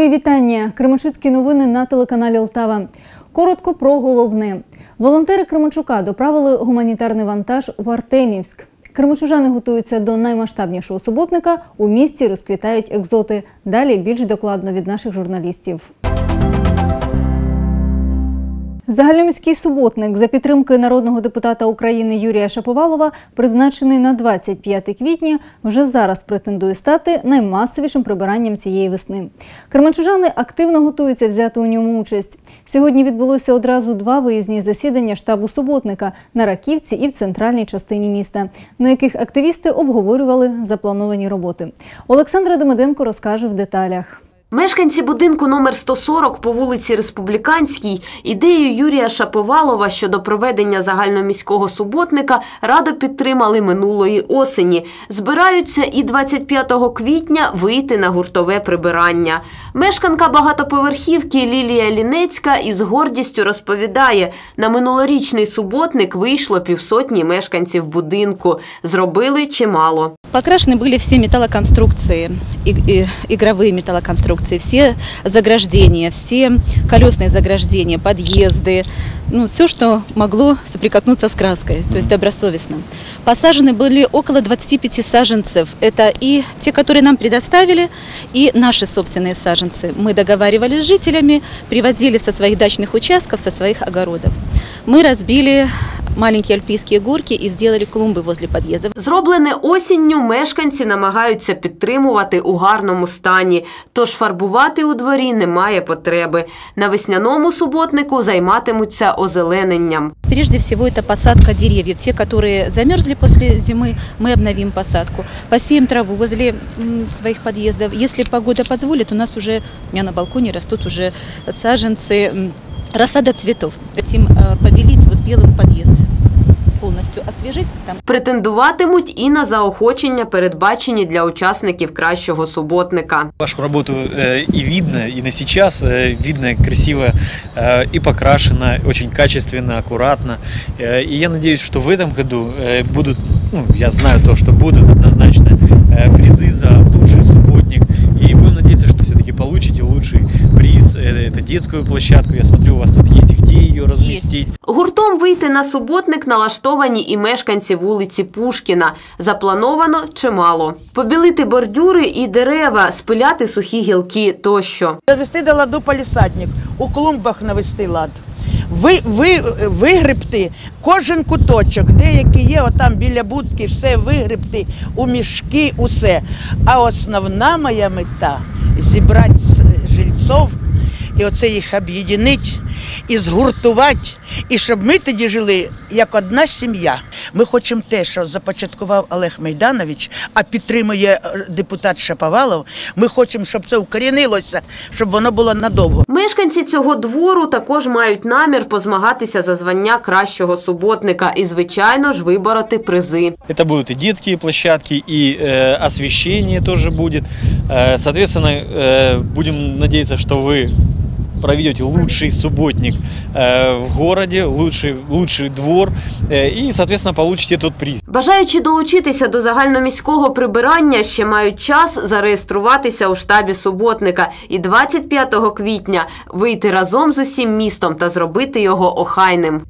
Мої вітання. Кременчуцькі новини на телеканалі Лтава. Коротко про головне. Волонтери Кременчука доправили гуманітарний вантаж в Артемівськ. Кременчужани готуються до наймасштабнішого суботника. У місті розквітають екзоти. Далі більш докладно від наших журналістів. Загальноміський суботник за підтримки народного депутата України Юрія Шаповалова, призначений на 25 квітня, вже зараз претендує стати наймасовішим прибиранням цієї весни. Кременчужани активно готуються взяти у ньому участь. Сьогодні відбулося одразу два виїзні засідання штабу суботника на Раківці і в центральній частині міста, на яких активісти обговорювали заплановані роботи. Олександра Демиденко розкаже в деталях. Мешканці будинку номер 140 по вулиці Республіканській ідею Юрія Шаповалова щодо проведення загальноміського суботника радо підтримали минулої осені. Збираються і 25 квітня вийти на гуртове прибирання. Мешканка багатоповерхівки Лілія Лінецька із гордістю розповідає, на минулорічний суботник вийшло півсотні мешканців будинку. Зробили чимало. Покрашены были все металлоконструкции, и- и- игровые металлоконструкции, все заграждения, все колесные заграждения, подъезды, ну, все, что могло соприкоснуться с краской, то есть добросовестно. Посажены были около 25 саженцев. Это и те, которые нам предоставили, и наши собственные саженцы. Мы договаривались с жителями, привозили со своих дачных участков, со своих огородов. Мы разбили маленькие альпийские горки и сделали клумбы возле подъездов. Зроблене осінню мешканці намагаються підтримувати у гарному стані, тож фарбувати у дворі немає потреби. На весняному суботнику займатимуться озелененням. Прежде всего это посадка деревьев. Те, которые замерзли после зимы, мы обновим посадку. Посеем траву возле м, своих подъездов. Если погода позволит, у нас уже, у меня на балконе растут уже саженцы, м, рассада цветов. Хотим э, побелить вот белым подъезд, полностью освежить там Претендуватимуть і на заохочення, передбачені для учасників кращого суботника. Вашу работу э, и видно, и на сейчас э, видно красиво э, и покрашено, очень качественно, аккуратно. Э, и я надеюсь, что в этом году э, будут, ну, я знаю то, что будут однозначно э, призы за лучший субботник. И будем надеяться, что все-таки получите лучший приз. Э, это детскую площадку. Я смотрю, у вас тут есть где ее разместить. Гуртом вийти на суботник налаштовані і мешканці вулиці Пушкіна. Заплановано чимало. Побілити бордюри і дерева, спиляти сухі гілки тощо. Довести до ладу палісадник, у клумбах навести лад. Ви, ви, вигребти кожен куточок, деякі є, отам біля будки, все вигребти у мішки, усе. А основна моя мета зібрати жильців і оце їх об'єднати і згуртувати, і щоб ми тоді жили як одна сім'я. Ми хочемо те, що започаткував Олег Майданович, а підтримує е, депутат Шаповалов. Ми хочемо, щоб це укорінилося, щоб воно було надовго. Мешканці цього двору також мають намір позмагатися за звання кращого суботника і, звичайно ж, вибороти призи. Это будут и детские площадки, и э, освещение тоже будет. Э, соответственно, э, будем надеяться, что вы проведете лучший субботник э, в городе, лучший, лучший двор, і, и, соответственно, получите тот приз. Бажаючи долучитися до загальноміського прибирання, ще мають час зареєструватися у штабі суботника і 25 квітня вийти разом з усім містом та зробити його охайним.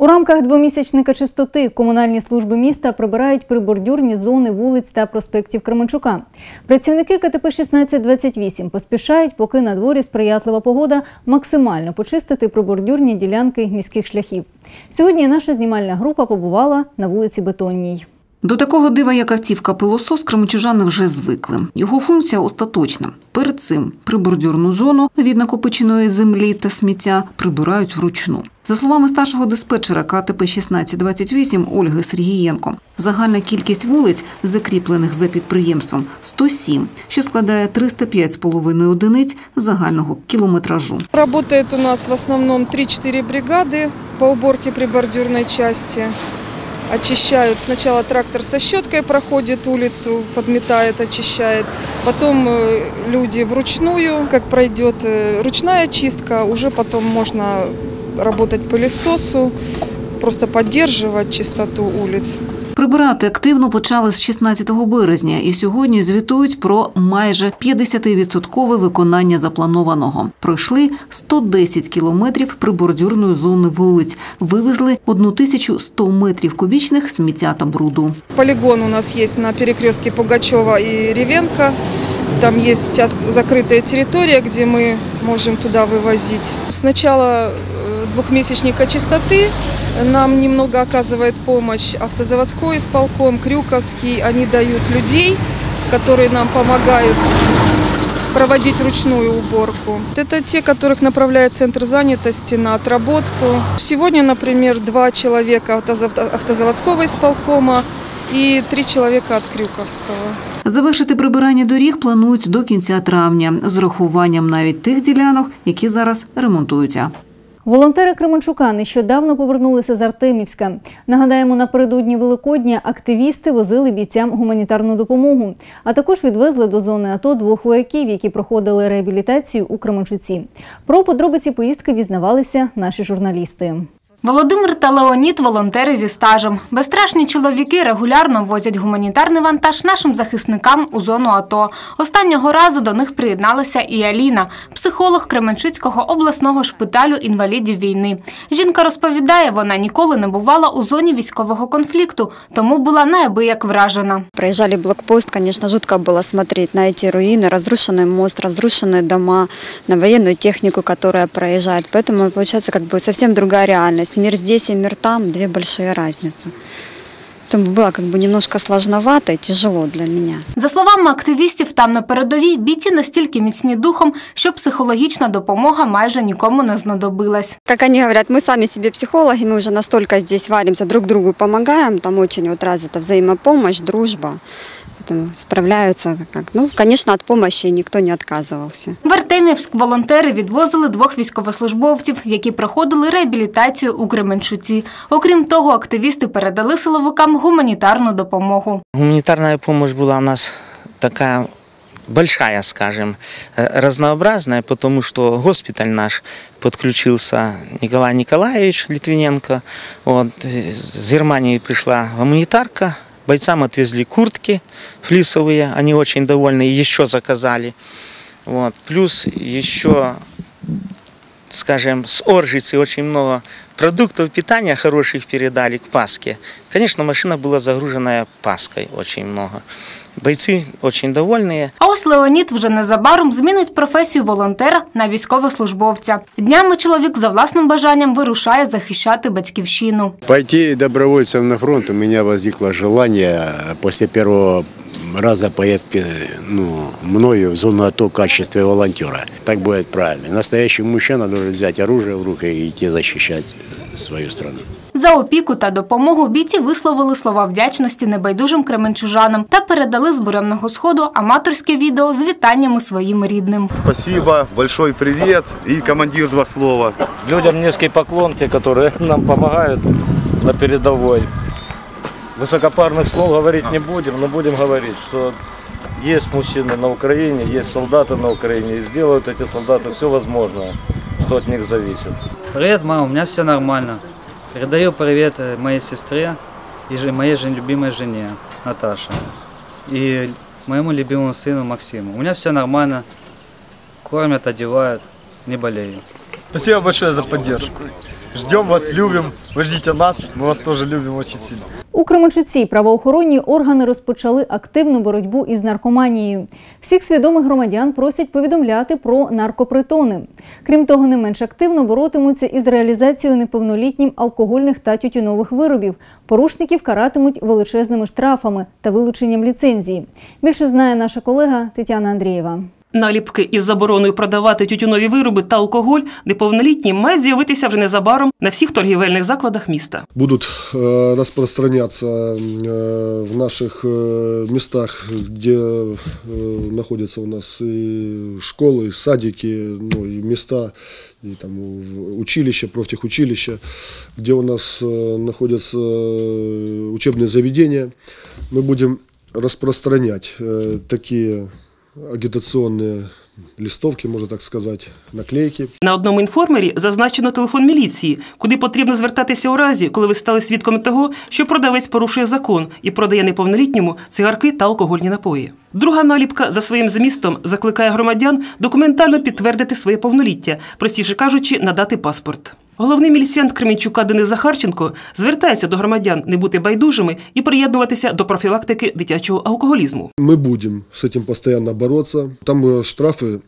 У рамках двомісячника чистоти комунальні служби міста прибирають прибордюрні зони вулиць та проспектів Кременчука. Працівники КТП 1628 поспішають, поки на дворі сприятлива погода, максимально почистити прибордюрні ділянки міських шляхів. Сьогодні наша знімальна група побувала на вулиці Бетонній. До такого дива, як автівка пилосос, кременчужани вже звикли. Його функція остаточна. Перед цим прибордюрну зону від накопиченої землі та сміття прибирають вручну. За словами старшого диспетчера КТП 1628 Ольги Сергієнко, загальна кількість вулиць, закріплених за підприємством, 107, що складає 305,5 одиниць загального кілометражу. Работает у нас в основном 3-4 бригады по уборке прибордюрной части Очищают. Сначала трактор со щеткой проходит улицу, подметает, очищает. Потом э, люди вручную, как пройдет э, ручная чистка, уже потом можно работать пылесосу, просто поддерживать чистоту улиц. Прибирати активно почали з 16 березня і сьогодні звітують про майже 50% виконання запланованого. Пройшли 110 кілометрів прибордюрної зони вулиць, вивезли 1100 метрів кубічних сміття та бруду. Полигон у нас есть на перекрестке Пугачева и Ревенко. Там есть от- закрытая территория, где мы можем туда вывозить. С начала э, двухмесячника чистоты нам немного оказывает помощь автозаводской исполком, Крюковский. Они дают людей, которые нам помогают проводить ручную уборку. Это те, которых направляет Центр занятости на отработку. Сегодня, например, два человека автозав- автозаводского исполкома и три человека от Крюковского. Завершити прибирання доріг планують до кінця травня з урахуванням навіть тих ділянок, які зараз ремонтуються. Волонтери Кременчука нещодавно повернулися з Артемівська. Нагадаємо, напередодні Великодня активісти возили бійцям гуманітарну допомогу, а також відвезли до зони АТО двох вояків, які проходили реабілітацію у Кременчуці. Про подробиці поїздки дізнавалися наші журналісти. Володимир та Леонід – волонтери зі стажем. Безстрашні чоловіки регулярно возять гуманітарний вантаж нашим захисникам у зону АТО. Останнього разу до них приєдналася і Аліна, психолог Кременчуцького обласного шпиталю інвалідів війни. Жінка розповідає, вона ніколи не бувала у зоні військового конфлікту, тому була неабияк вражена. Проезжали блокпост, конечно, жутко было смотреть на эти руины, разрушенный мост, разрушенные дома, на военную технику, которая проезжает. Поэтому получается как бы совсем другая реальность. Мир здесь и мир там, две большие разницы. Поэтому было как бы немножко сложновато и тяжело для меня. За словами активістів, там на передовій бійці настільки міцні духом, що психологічна допомога майже нікому не знадобилась. Как они говорят, мы сами себе психологи, мы уже настолько здесь варимся, друг другу помогаем, там очень вот развита взаимопомощь, дружба. Поэтому справляются как. Ну, конечно, от помощи никто не отказывался. В Артемівськ волонтери відвозили двох військовослужбовців, які проходили реабілітацію у Кременчуці. Окрім того, активісти передали силовикам гуманітарну допомогу. Гуманитарная помощь была у нас такая большая, скажем, э, разнообразная, потому что госпиталь наш подключился Николай Николаевич Литвиненко. Вот, э, с Германии пришла гуманитарка, Бойцам отвезли куртки флисовые, они очень довольны, еще заказали. Вот, плюс еще скажем, с Оржицы очень много продуктов питания хороших передали к Пасхе. Конечно, машина была загруженная Паской очень много. Бойцы очень довольные. А ось Леонід вже незабаром змінить професію волонтера на військовослужбовця. Днями чоловік за власним бажанням вирушає захищати батьківщину. Пойти добровольцем на фронт у меня возникло желание после первого раза поездки ну, мною в зону АТО в качестве волонтера. Так будет правильно. Настоящий мужчина должен взять оружие в руки и идти защищать свою страну. За опіку та допомогу бійці висловили слова вдячності небайдужим кременчужанам та передали з буремного сходу аматорське відео з вітаннями своїм рідним. Спасибо, большой привет и командир два слова. Людям низкий поклон, те, которые нам помогают на передовой. Высокопарных слов говорить не будем, но будем говорить, что есть мужчины на Украине, есть солдаты на Украине, и сделают эти солдаты все возможное, что от них зависит. Привет, мама, у меня все нормально. Передаю привет э, моей сестре и моей же любимой жене Наташе и моему любимому сыну Максиму. У меня все нормально, кормят, одевают, не болею. Спасибо большое за поддержку. Ждем вас, любим. Вы ждите нас, мы вас тоже любим очень сильно. У Кременчуці правоохоронні органи розпочали активну боротьбу із наркоманією. Всіх свідомих громадян просять повідомляти про наркопритони. Крім того, не менш активно боротимуться із реалізацією неповнолітнім алкогольних та тютюнових виробів. Порушників каратимуть величезними штрафами та вилученням ліцензії. Більше знає наша колега Тетяна Андрієва. Наліпки із забороною продавати тютюнові вироби та алкоголь неповнолітні мають з'явитися вже незабаром на всіх торгівельних закладах міста. будут э, распространяться э, в наших э, местах, где э, находятся у нас и школы, и садики, ну, и места, и там в- училища, профтехучилища, где у нас э, находятся э, учебные заведения. Мы будем такие листовки, можно так сказать, наклейки. На одному інформері зазначено телефон міліції, куди потрібно звертатися у разі, коли ви стали свідком того, що продавець порушує закон і продає неповнолітньому цигарки та алкогольні напої. Друга наліпка за своїм змістом закликає громадян документально підтвердити своє повноліття, простіше кажучи, надати паспорт. Головний міліціянт Кременчука Денис Захарченко звертається до громадян не бути байдужими і приєднуватися до профілактики дитячого алкоголізму. Мы будем с этим постоянно бороться. Там э, штрафы,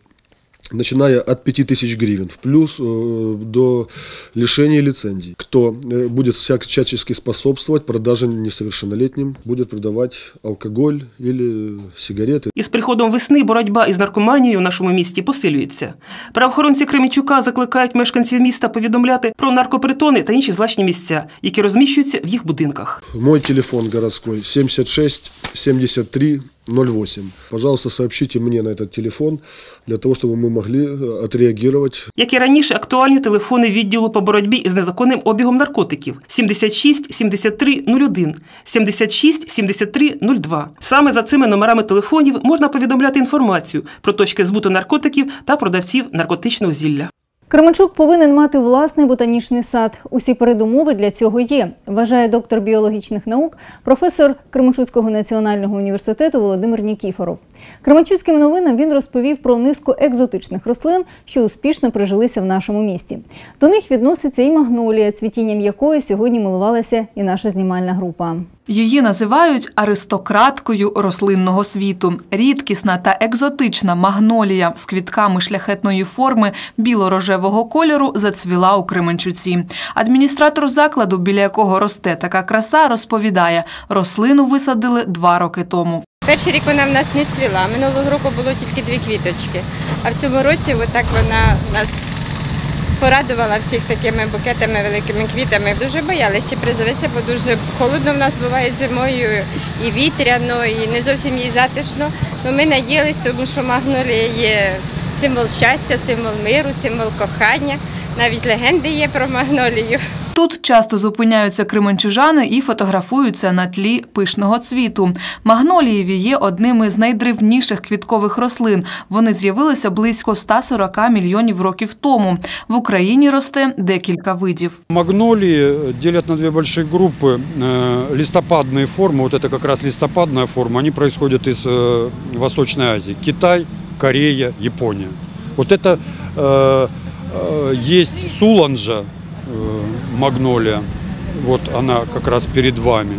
начиная от 5000 гривен, в плюс э, до лишения лицензий. Кто э, будет всячески способствовать продаже несовершеннолетним, будет продавать алкоголь или сигареты. Із приходом весни боротьба із наркоманією в нашому місті посилюється. Правоохоронці Кременчука закликають мешканців міста повідомляти про наркопритони та інші злачні місця, які розміщуються в їх будинках. Мой телефон городской 76 73 08. Пожалуйста, сообщите мне на этот телефон для того, чтобы мы могли э, отреагировать Як і раніше, актуальні телефони відділу по боротьбі із незаконним обігом наркотиків 76 73 01, 76 73 02. Саме за цими номерами телефонів можна повідомляти інформацію про точки збуту наркотиків та продавців наркотичного зілля. Кременчук повинен мати власний ботанічний сад. Усі передумови для цього є, вважає доктор біологічних наук, професор Кременчуцького національного університету Володимир Нікіфоров. Кременчуцьким новинам він розповів про низку екзотичних рослин, що успішно прижилися в нашому місті. До них відноситься і магнолія, цвітінням якої сьогодні милувалася і наша знімальна група. Її називають аристократкою рослинного світу. Рідкісна та екзотична магнолія з квітками шляхетної форми біло-рожевого кольору зацвіла у Кременчуці. Адміністратор закладу, біля якого росте така краса, розповідає, рослину висадили два роки тому. Перший рік вона в нас не цвіла. Минулого року було тільки дві квіточки. А в цьому році отак вона нас порадувала всіх такими букетами, великими квітами. Дуже боялися, чи призветься, бо дуже холодно в нас буває зимою, і вітряно, і не зовсім їй затишно. Но ми надіялись, тому що магнолія є символ щастя, символ миру, символ кохання. Навіть легенди є про магнолію. Тут часто зупиняються кременчужани і фотографуються на тлі пишного цвіту. Магнолієві є одними з найдревніших квіткових рослин. Вони з'явилися близько 140 мільйонів років тому. В Україні росте декілька видів. Магнолии делят на две большие группы. Э, Листопадные формы, вот это как раз листопадная форма, они происходят из э, Восточной Азии. Китай, Корея, Япония. Вот это э, э, есть суланжа, э, Магнолия. Вот она как раз перед вами.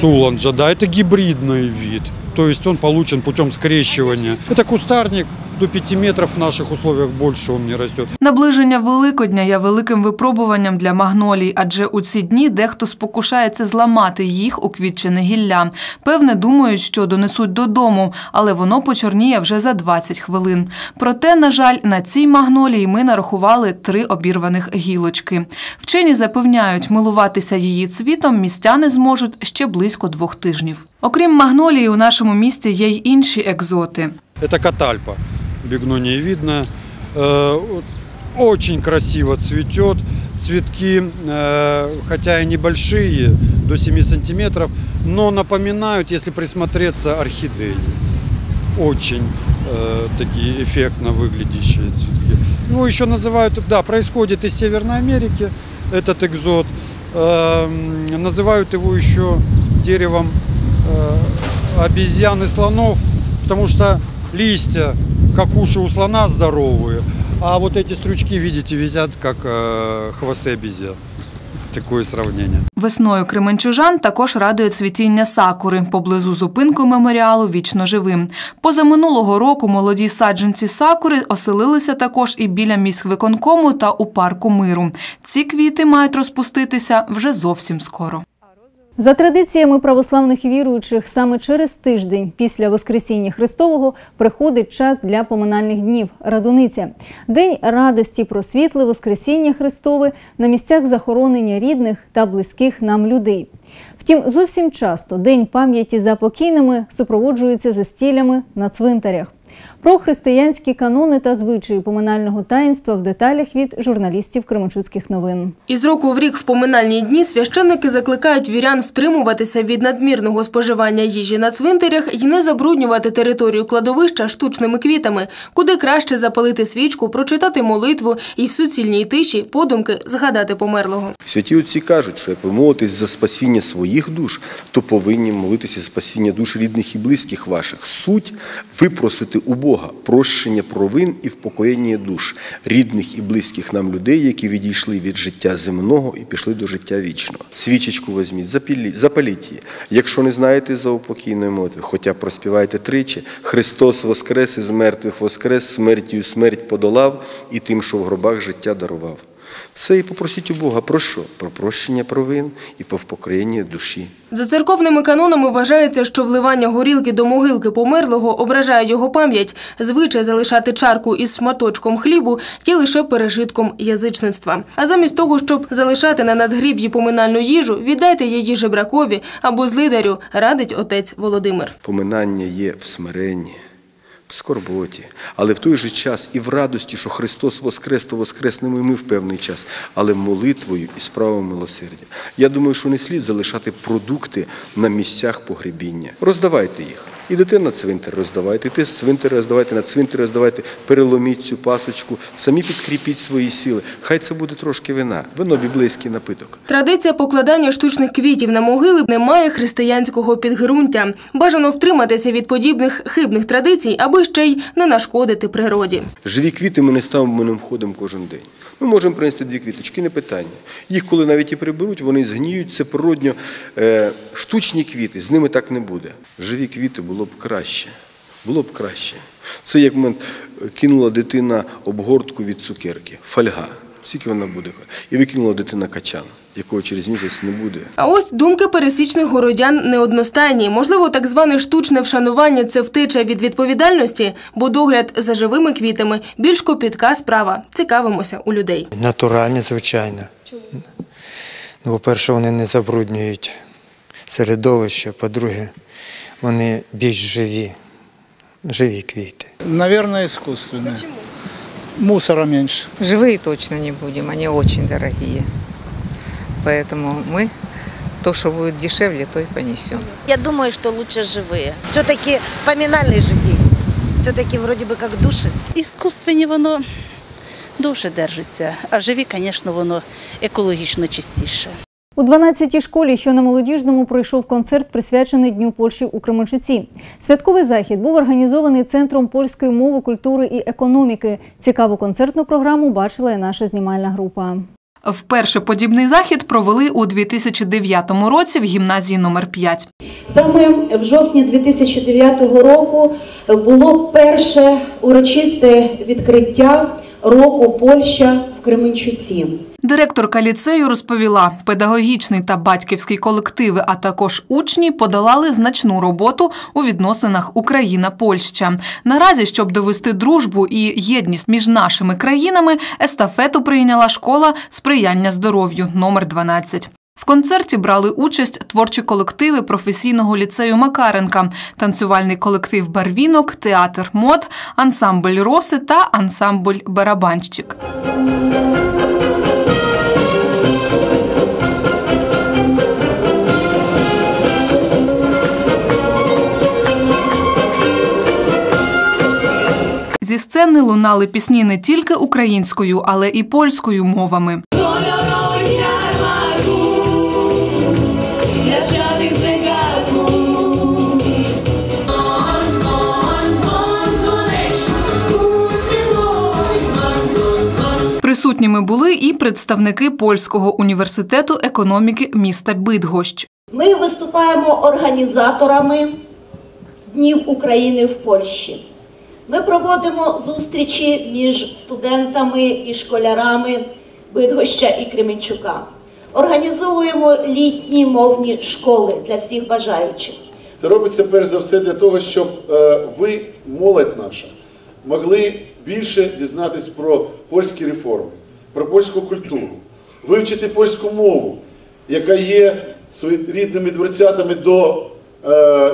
Суланджа, да, это гибридный вид. То есть он получен путем скрещивания. Это кустарник, до 5 метров в наших условиях больше он не растет. Наближення Великодня є великим випробуванням для магнолій, адже у ці дні дехто спокушається зламати їх у квітчене гілля. Певне, думають, що донесуть додому, але воно почорніє вже за 20 хвилин. Проте, на жаль, на цій магнолії ми нарахували три обірваних гілочки. Вчені запевняють, милуватися її цвітом містяни зможуть ще близько двох тижнів. Окрім магнолії, у нашому місті є й інші екзоти. Это катальпа, бигнониевидная. Э, Очень красиво цветет. Цветки, э, хотя и небольшие, до 7 сантиметров, но напоминают, если присмотреться, орхидеи. Очень э, такие эффектно выглядящие цветки. Ну, еще называют, да, происходит из Северной Америки этот экзот. Э, называют его еще деревом обезьян и слонов, потому что листья, как уши у слона, здоровые, а вот эти стручки, видите, висят, как э, хвосты обезьян. Такое сравнение. Весною кременчужан також радує цвітіння сакури поблизу зупинку меморіалу Вічно живим. Позаминулого року молоді саджанці сакури оселилися також і біля міськвиконкому та у парку миру. Ці квіти мають розпуститися вже зовсім скоро. За традиціями православних віруючих, саме через тиждень після Воскресіння Христового приходить час для поминальних днів Радуниця. День радості про світле Воскресіння Христове на місцях захоронення рідних та близьких нам людей. Втім, зовсім часто День пам'яті за покійними супроводжується застіллями на цвинтарях. Про християнські канони та звичаї поминального таїнства в деталях від журналістів Кременчуцьких новин. Із року в рік в поминальні дні священники закликають вірян втримуватися від надмірного споживання їжі на цвинтарях і не забруднювати територію кладовища штучними квітами, куди краще запалити свічку, прочитати молитву і в суцільній тиші подумки згадати померлого. Святі отці кажуть, що як ви молитесь за спасіння своїх душ, то повинні молитися за спасіння душ рідних і близьких ваших. Суть випросити у Бога прощення провин і впокоєння душ рідних і близьких нам людей, які відійшли від життя земного і пішли до життя вічного. Свічечку візьміть, запаліть її. Якщо не знаєте за упокійної молитви, хоча проспівайте тричі, Христос воскрес із мертвих воскрес, смертю смерть подолав і тим, що в гробах життя дарував. Все і попросіть у Бога про що? Про прощення провин і про впокоєння душі. За церковними канонами вважається, що вливання горілки до могилки померлого ображає його пам'ять. Звичай залишати чарку із шматочком хлібу є лише пережитком язичництва. А замість того, щоб залишати на надгріб'ї поминальну їжу, віддайте її жебракові або злидарю, радить отець Володимир. Поминання є в смиренні, в скорботі, але в той же час і в радості, що Христос воскрес, то воскреснемо і ми в певний час, але молитвою і справою милосердя. Я думаю, що не слід залишати продукти на місцях погребіння. Роздавайте їх. Ідете на цвинтар, роздавайте, йдете з цвинтаря, роздавайте, на цвинтар роздавайте, переломіть цю пасочку, самі підкріпіть свої сили. Хай це буде трошки вина, вино біблейський напиток. Традиція покладання штучних квітів на могили не має християнського підґрунтя. Бажано втриматися від подібних хибних традицій, аби ще й не нашкодити природі. Живі квіти ми не ставимо, ми ним кожен день. Ми можемо принести дві квіточки, не питання. Їх, коли навіть і приберуть, вони згніють, це природньо. Е, штучні квіти, з ними так не буде. Живі квіти було б краще. Було б краще. Це як мен кинула дитина обгортку від цукерки, фольга. Скільки вона буде? І викинула дитина качан, якого через місяць не буде. А ось думки пересічних городян неодностайні. Можливо, так зване штучне вшанування це втеча від відповідальності, бо догляд за живими квітами більш копітка справа. Цікавимося у людей. Натуральні, звичайно. Ну, По-перше, вони не забруднюють середовище, по-друге, вони більш живі, живі квіти. Наверное, искусственные. Почему? Мусора меньше. Живые точно не будем, они очень дорогие. Поэтому мы то, что будет дешевле, то и понесем. Я думаю, что лучше живые. Все-таки поминальный же день. Все-таки вроде бы как души. Іскусственні воно довше держиться, а живі, звісно, воно екологічно чистіше. У 12-й школі, що на молодіжному, пройшов концерт, присвячений Дню Польщі у Кременчуці. Святковий захід був організований Центром польської мови, культури і економіки. Цікаву концертну програму бачила і наша знімальна група. Вперше подібний захід провели у 2009 році в гімназії номер 5. Саме в жовтні 2009 року було перше урочисте відкриття року Польща в Кременчуці. Директорка ліцею розповіла, педагогічний та батьківський колективи, а також учні подолали значну роботу у відносинах Україна-Польща. Наразі, щоб довести дружбу і єдність між нашими країнами, естафету прийняла школа сприяння здоров'ю номер 12. В концерті брали участь творчі колективи професійного ліцею Макаренка, танцювальний колектив Барвінок, театр мод, ансамбль Роси та ансамбль Барабанщик. Зі сцени лунали пісні не тільки українською, але і польською мовами. Присутніми були і представники польського університету економіки міста Бидгощ. Ми виступаємо організаторами Днів України в Польщі. Ми проводимо зустрічі між студентами і школярами Бидгоща і Кременчука. Організовуємо літні мовні школи для всіх бажаючих. Це робиться перш за все для того, щоб е, ви, молодь наша, могли більше дізнатися про польські реформи, про польську культуру, вивчити польську мову, яка є своєрідними дверцятами до е,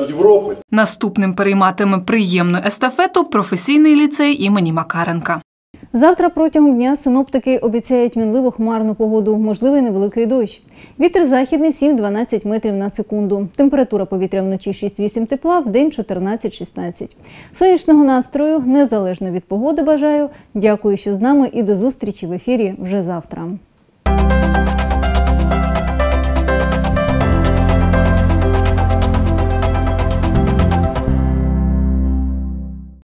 Європи. Наступним перейматиме приємну естафету професійний ліцей імені Макаренка. Завтра протягом дня синоптики обіцяють мінливо хмарну погоду, можливий невеликий дощ. Вітер західний 7-12 метрів на секунду. Температура повітря вночі 6-8 тепла, в день 14-16. Сонячного настрою, незалежно від погоди, бажаю. Дякую, що з нами і до зустрічі в ефірі вже завтра.